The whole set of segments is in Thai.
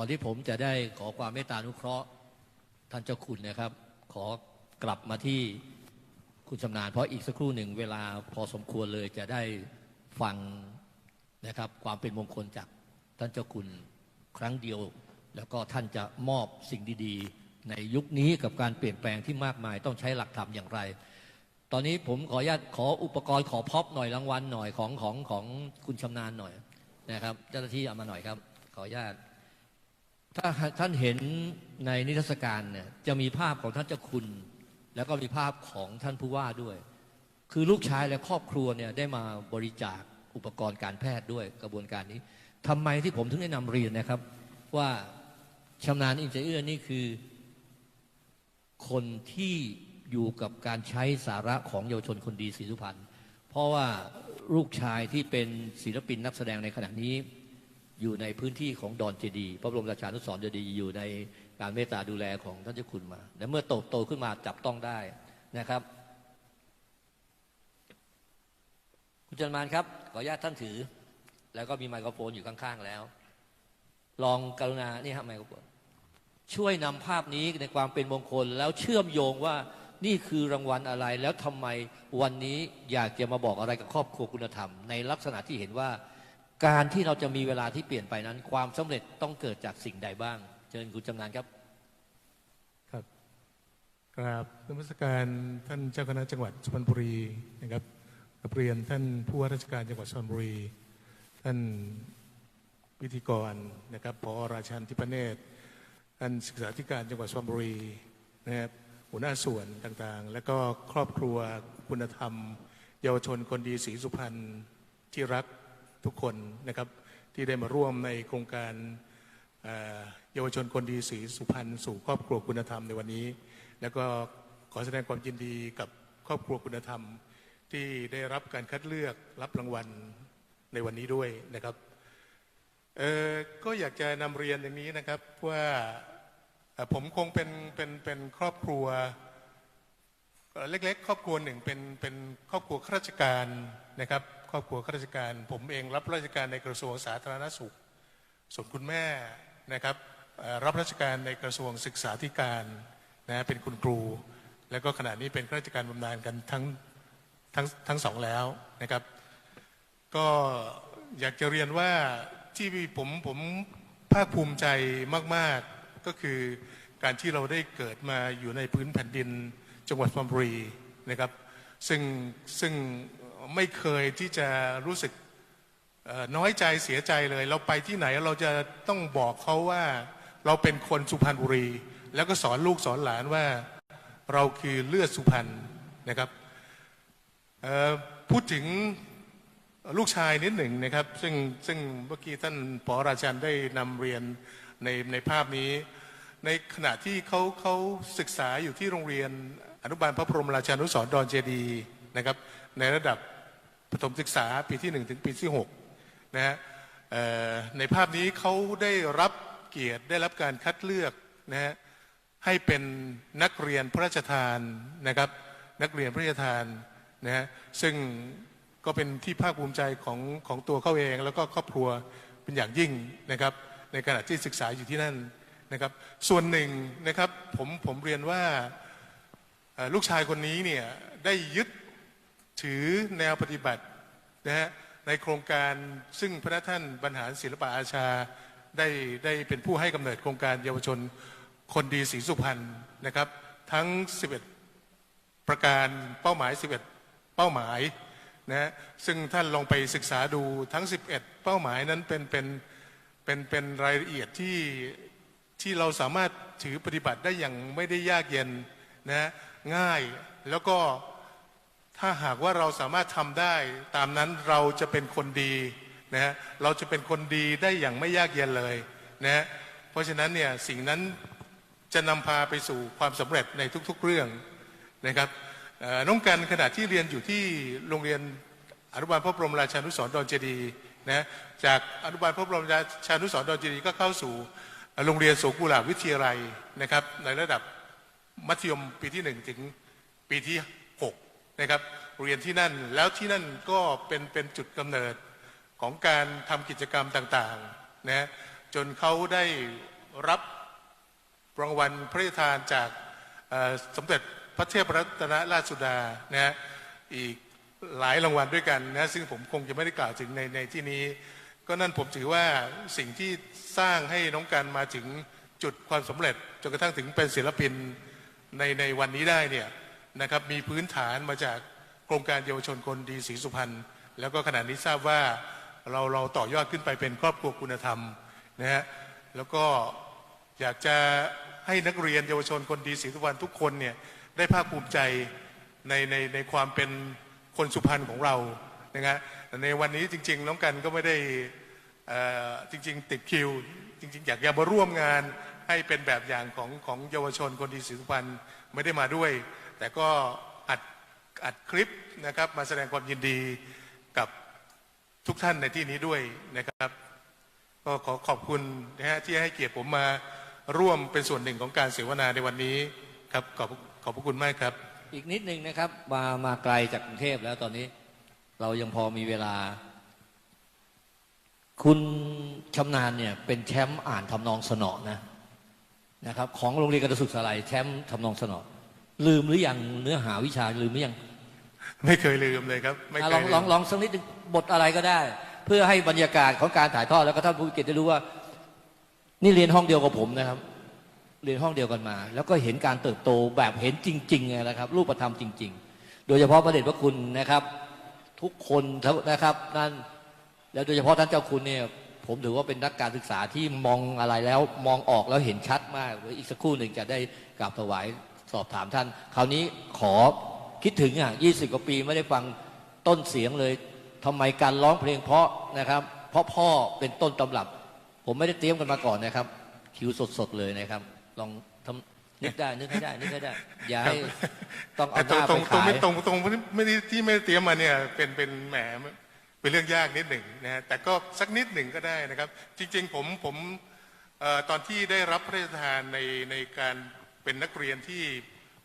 ก่อนที่ผมจะได้ขอความเมตตานุเคราะห์ท่านเจ้าคุณนะครับ ขอกลับมาที่คุณชำนาญเพราะอีกสักครู่หนึ่งเวลาพอสมควรเลยจะได้ฟังนะครับความเป็นมงคลจากท่านเจ้าคุณครั้งเดียว แล้วก็ท่านจะมอบสิ่งดีๆ ในยุคนี้กับการเปลี่ยนแปลงที่มากมายต้องใช้หลักธรรมอย่างไร ตอนนี้ผมขออนุญาตขออุปกรณ์ขอพ็อปหน่อยรางวัลหน่อยของของของคุณชำนาญหน่อยนะครับ เจ้าหน้าที่เอามาหน่อยครับ ขออนุญาต ถ้าท่านเห็นในนิทรรศการเนี่ยจะมีภาพของท่านเจ้าคุณ แล้วก็มีภาพของท่านผู้ว่าด้วย คือลูกชายและครอบครัวเนี่ยได้มาบริจาคอุปกรณ์การแพทย์ด้วยกระบวนการนี้ทำไมที่ผมถึงได้นำเรียนนะครับ ว่าชำนาญอินเจเอื้อนี่คือ คนที่อยู่กับการใช้สาระของเยาวชนคนดีศรีสุพรรณเพราะว่าลูกชายที่เป็นศิลปินนักแสดงในขณะนี้ อยู่ในพื้นที่ของดอนเจดีพระบรมราชานุสรณ์เจดีอยู่ในการเมตตาดูแลของท่านเจ้าคุณมา และเมื่อโตโตขึ้นมาจับต้องได้นะครับ คุณจันมานครับ ขออนุญาตท่านถือ แล้วก็มีไมโครโฟนอยู่ข้างๆแล้ว ลองกรุณานี่ครับไมโครโฟนช่วยนำภาพนี้ในความเป็นมงคล แล้วเชื่อมโยงว่านี่คือรางวัลอะไร แล้วทำไมวันนี้อยากจะมาบอกอะไรกับครอบครัวคุณธรรม ในลักษณะที่เห็นว่า การที่เราจะมีเวลาที่เปลี่ยนไปนั้น ความสำเร็จต้องเกิดจากสิ่งใดบ้าง เชิญคุณจำนานครับ ครับกราบนมัสการท่านเจ้าคณะจังหวัดสุพรรณบุรีนะครับกับเรียนท่านผู้ว่าราชการจังหวัดสุพรรณบุรี ท่านพิธีกรนะครับพอราชันทิพเนตรท่านศึกษาธิการจังหวัดสุพรรณบุรีนะครับหัวหน้าส่วนต่างๆ และก็ครอบครัวคุณธรรม เยาวชนคนดีศรีสุพรรณที่รัก ทุกคนนะครับที่ได้มาร่วมในโครงการเยาวชนคนดีศรีสุพรรณสู่ครอบครัวคุณธรรมในวันนี้ แล้วก็ขอแสดงความยินดีกับครอบครัวคุณธรรม ที่ได้รับการคัดเลือกรับรางวัลในวันนี้ด้วยนะครับก็อยากจะนำเรียนอย่างนี้นะครับว่าผมคงเป็นเป็นเป็นครอบครัว เล็กๆ ครอบครัวหนึ่งเป็นเป็นครอบครัวข้าราชการนะครับ ครอบครัวข้าราชการ ผมเองรับราชการในกระทรวงสาธารณสุข ส่วนคุณแม่นะครับรับราชการในกระทรวงศึกษาธิการนะเป็นคุณครู แล้วก็ขณะนี้เป็นข้าราชการบำนาญกันทั้งทั้งทั้งสองแล้วนะครับ ก็อยากจะเรียนว่าที่ผมผมภาคภูมิใจมาก ๆ ก็คือการที่เราได้เกิดมาอยู่ในพื้นแผ่นดิน จังหวัดสุพรรณบุรีนะครับซึ่งซึ่งไม่เคยที่จะรู้สึกน้อยใจเสียใจเลย เราไปที่ไหนเราจะต้องบอกเขาว่าเราเป็นคนสุพรรณบุรี แล้วก็สอนลูกสอนหลานว่าเราคือเลือดสุพรรณนะครับพูดถึงลูกชายนิดหนึ่งนะครับ ซึ่งซึ่งเมื่อกี้ท่านปอราชันได้นำเรียนในในภาพนี้ ในขณะที่เขาเขาศึกษาอยู่ที่โรงเรียน อนุบาลพระบรหมราชานุสรดอนเจดีนะครับ ในระดับประถมศึกษาปีที่หนึ่งถึงปีที่หกนะฮะในภาพนี้เขาได้รับเกียรติได้รับการคัดเลือกนะฮะให้เป็นนักเรียนพระราชทานนะครับ นักเรียนพระราชทานนะฮะซึ่งก็เป็นที่ภาคภูมิใจของของตัวเขาเอง แล้วก็ครอบครัวเป็นอย่างยิ่งนะครับ ในขณะที่ศึกษาอยู่ที่นั่นนะครับ ส่วนหนึ่งนะครับผมผมเรียนว่า ลูกชายคนนี้เนี่ยได้ยึดถือแนวปฏิบัตินะฮะในโครงการซึ่งพระท่านบรรหารศิลปะอาชาได้ได้เป็นผู้ให้กำเนิดโครงการเยาวชนคนดีศรีสุพรรณนะครับ ทั้ง 11 ประการเป้าหมาย 11 เป้าหมายนะฮะซึ่งท่านลองไปศึกษาดูทั้ง 11 เป้าหมายนั้นเป็นเป็นเป็นเป็นรายละเอียดที่ที่เราสามารถถือปฏิบัติได้อย่างไม่ได้ยากเย็นนะ ง่ายแล้วก็ถ้าหากว่าเราสามารถทำได้ตามนั้นเราจะเป็นคนดีนะฮะเราจะเป็นคนดีได้อย่างไม่ยากเย็นเลยนะฮะเพราะฉะนั้นเนี่ยสิ่งนั้นจะนำพาไปสู่ความสำเร็จในทุกๆเรื่องนะครับน้องกันขณะที่เรียนอยู่ที่โรงเรียนอนุบาลพระบรมราชานุสรดอนเจดีนะจากอนุบาลพระบรมราชานุสรดอนเจดีก็เข้าสู่โรงเรียนโสกุลาวิทยาลัยนะครับในระดับ มัธยมปีที่หนึ่งถึงปีที่หกนะครับเรียนที่นั่นแล้วที่นั่นก็เป็นเป็นจุดกำเนิดของการทำกิจกรรมต่างๆนะจนเขาได้รับรางวัลพระราชทานจากสมเด็จพระเทพรัตนราชสุดานะอีกหลายรางวัลด้วยกันนะซึ่งผมคงจะไม่ได้กล่าวถึงในในที่นี้ ก็นั่นผมถือว่าสิ่งที่สร้างให้น้องกันมาถึงจุดความสำเร็จจนกระทั่งถึงเป็นศิลปิน ในในวันนี้ได้เนี่ยนะครับมีพื้นฐานมาจากโครงการเยาวชนคนดีศรีสุพรรณแล้วก็ขณะนี้ทราบว่าเราเราต่อยอดขึ้นไปเป็นครอบครัวคุณธรรมนะฮะแล้วก็อยากจะให้นักเรียนเยาวชนคนดีศรีสุพรรณทุกคนเนี่ยได้ภาคภูมิใจในในในความเป็นคนสุพรรณของเรานะฮะในวันนี้จริง ๆ น้องกันก็ไม่ได้อ่อจริง ๆ ติดคิว จริง ๆ อยากจะมาร่วมงาน ให้เป็นแบบอย่างของของเยาวชนคนดีศรีสุพรรณไม่ได้มาด้วย แต่ก็อัดอัดคลิปนะครับมาแสดงความยินดีกับทุกท่านในที่นี้ด้วยนะครับ ก็ขอขอบคุณนะฮะที่ให้เกียรติผมมาร่วมเป็นส่วนหนึ่งของการเสวนาในวันนี้ครับขอบขอบพระคุณมากครับ อีกนิดนึงนะครับมามาไกลจากกรุงเทพแล้วตอนนี้ เรายังพอมีเวลา คุณชำนาญเนี่ยเป็นแชมป์อ่านทำนองสนอนะ นะครับของโรงเรียนกระสุกสลายแชมป์ทำนองสนอลืมหรือยังเนื้อหาวิชาลืมหรือยังไม่เคยลืมเลยครับไม่อะเคลอยงลืลองมลองสักนิดหนึ่งบทอะไรก็ได้ เพื่อให้บรรยากาศของการถ่ายทอดแล้วก็ท่านผู้มีเกียรติได้รู้ว่า นี่เรียนห้องเดียวกับผมนะครับ เรียนห้องเดียวกันมา แล้วก็เห็นการเติบโตแบบเห็นจริงๆไงนะครับ รูปธรรมจริง ๆ โดยเฉพาะพระเดชพระคุณนะครับ ทุกคนนะครับนั่นแล้วโดยเฉพาะท่านเจ้าคุณเนี่ย ผมถือว่าเป็นนักการศึกษาที่มองอะไรแล้วมองออกแล้วเห็นชัดมากเดี๋ยอีกสักครู่หนึ่งจะได้กราบถวายสอบถามท่าน คราวนี้ขอคิดถึงอะยี่สิบกว่าปีไม่ได้ฟังต้นเสียงเลยทำไมการร้องเพลงเพราะนะครับ เพราะพ่อเป็นต้นตำรับ ผมไม่ได้เตรียมกันมาก่อนนะครับ คิวสดๆเลยนะครับ ลองทำนึกได้นึกให้ได้นึกให้ได้อย่าให้ต้องเอาแต่หน้าไปขายไม่ตรงตรงไม่ได้ที่ไม่ได้เตรียมมาเนี่ยเป็นเป็นแหม เป็นเรื่องยากนิดหนึ่งนะฮะแต่ก็สักนิดหนึ่งก็ได้นะครับ จริงๆผมผมออตอนที่ได้รับพระราชทานในในการเป็นนักเรียนที่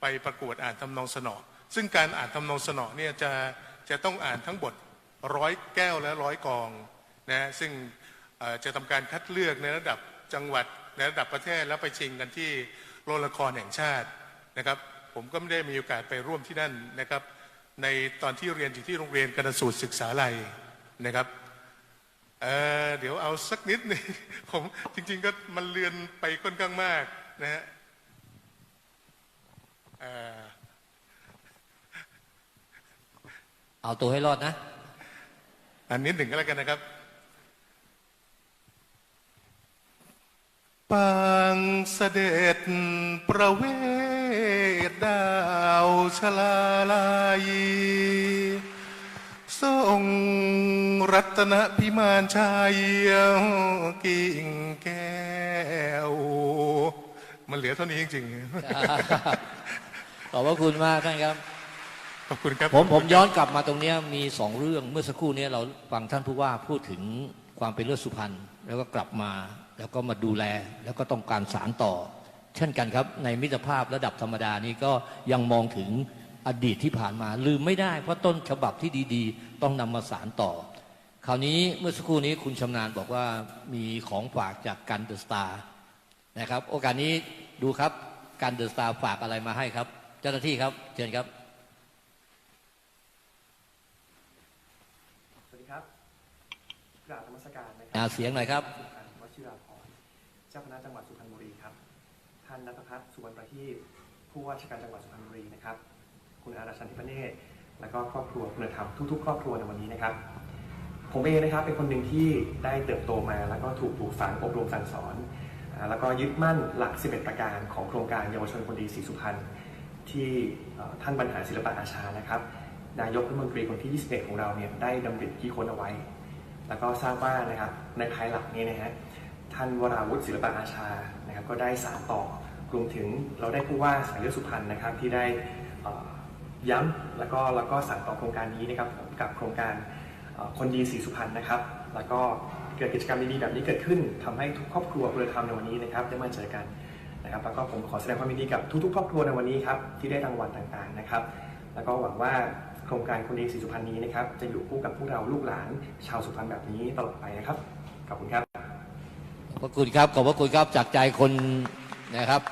ไปประกวดอ่านทำนองสนอ ซึ่งการอ่านทำนองสนอเนี่ยจะจะต้องอ่านทั้งบทร้อยแก้วและร้อยกองนะฮะซึ่งจะทำการคัดเลือกในระดับจังหวัดในระดับประเทศแล้วไปชิงกันที่โรงละครแห่งชาตินะครับ ผมก็ไม่ได้มีโอกาสไปร่วมที่นั่นนะครับ ในตอนที่เรียนอยู่ที่โรงเรียนกนสูตรศึกษาลัยนะครับเอ่อเดี๋ยวเอาสักนิดหนึงผมจริง ๆ ก็มันเลือนไปค่อนข้างมากนะฮะเอ่อเอาตัวให้รอดนะ อันนิดหนึ่งก็แล้วกันนะครับ ปางเสด็จประเวท ดาวชลาลายทรงรัตนพิมานชัยกิ่งแก้ว มันเหลือเท่านี้จริงขอบพระคุณมากท่านครับๆขอบคุณครับผมผมย้อนกลับมาตรงเนี้ยมีสองเรื่องเมื่อสักครู่เนี้ยเราฟังท่านผู้ว่าพูดถึงความเป็นเลือดสุพรรณแล้วก็กลับมา แล้วก็มาดูแลแล้วก็ต้องการสารต่อ เช่นกันครับ ในมิตรภาพระดับธรรมดานี้ก็ยังมองถึงอดีตที่ผ่านมา ลืมไม่ได้เพราะต้นฉบับที่ดีๆ ต้องนำมาสารต่อ คราวนี้เมื่อสักครู่นี้คุณชำนาญบอกว่ามีของฝากจากกันเดอะสตาร์นะครับ โอกาสนี้ดูครับกันเดอะสตาร์ฝากอะไรมาให้ครับ เจ้าหน้าที่ครับเชิญครับสวัสดีครับกราบธรรมสการนะคอ่ารัเสียงหน่อยครับสุพรรณวชิราภรณ์เจ้าคณะจังหวัดสุพรรณบุรีครับ ท่านนัทพัฒน์สุวรรณประทีปผู้ว่าราชการจังหวัดสุพรรณบุรีนะครับ คุณอาราชันทิพเนศและก็ครอบครัวคุณธรรมทุก ๆ ครอบครัวในวันนี้นะครับ ผมเองนะครับเป็นคนหนึ่งที่ได้เติบโตมา แล้วก็ถูกปลูกฝังอบรมสั่งสอน แล้วก็ยึดมั่นหลัก 11 ประการของโครงการเยาวชนคนดีศรีสุพรรณที่ท่านบรรหารศิลปะอาชานะครับนายกรัฐมนตรีคนที่ 21 ของเราเนี่ยได้ดำริที่ค้นเอาไว้ แล้วก็ทราบว่านะครับในภายหลังนี้นะฮะ ท่านวราวุฒิศิลปะอาชานะครับก็ได้สานต่อรวมถึงเราได้ผู้ว่าสายเลือดสุพรรณนะครับที่ได้ย้ำแล้วก็แล้วก็สานต่อโครงการนี้นะครับกับโครงการคนดีสีสุพรรณนะครับ แล้วก็เกิดกิจกรรมดีๆแบบนี้เกิดขึ้นทำให้ทุกครอบครัวคุณธรรมในวันนี้นะครับได้มาเจอกันนะครับ แล้วก็ผมขอแสดงความยินดีกับทุกๆ ครอบครัวในวันนี้ครับที่ได้รางวัลต่างๆนะครับ แล้วก็หวังว่าโครงการคนดีสีสุพรรณนี้นะครับจะอยู่คู่กับพวกเราลูกหลานชาวสุพรรณแบบนี้ตลอดไปนะครับขอบคุณครับ พระคุณครับ ขอบพระคุณครับจากใจคนนะครับ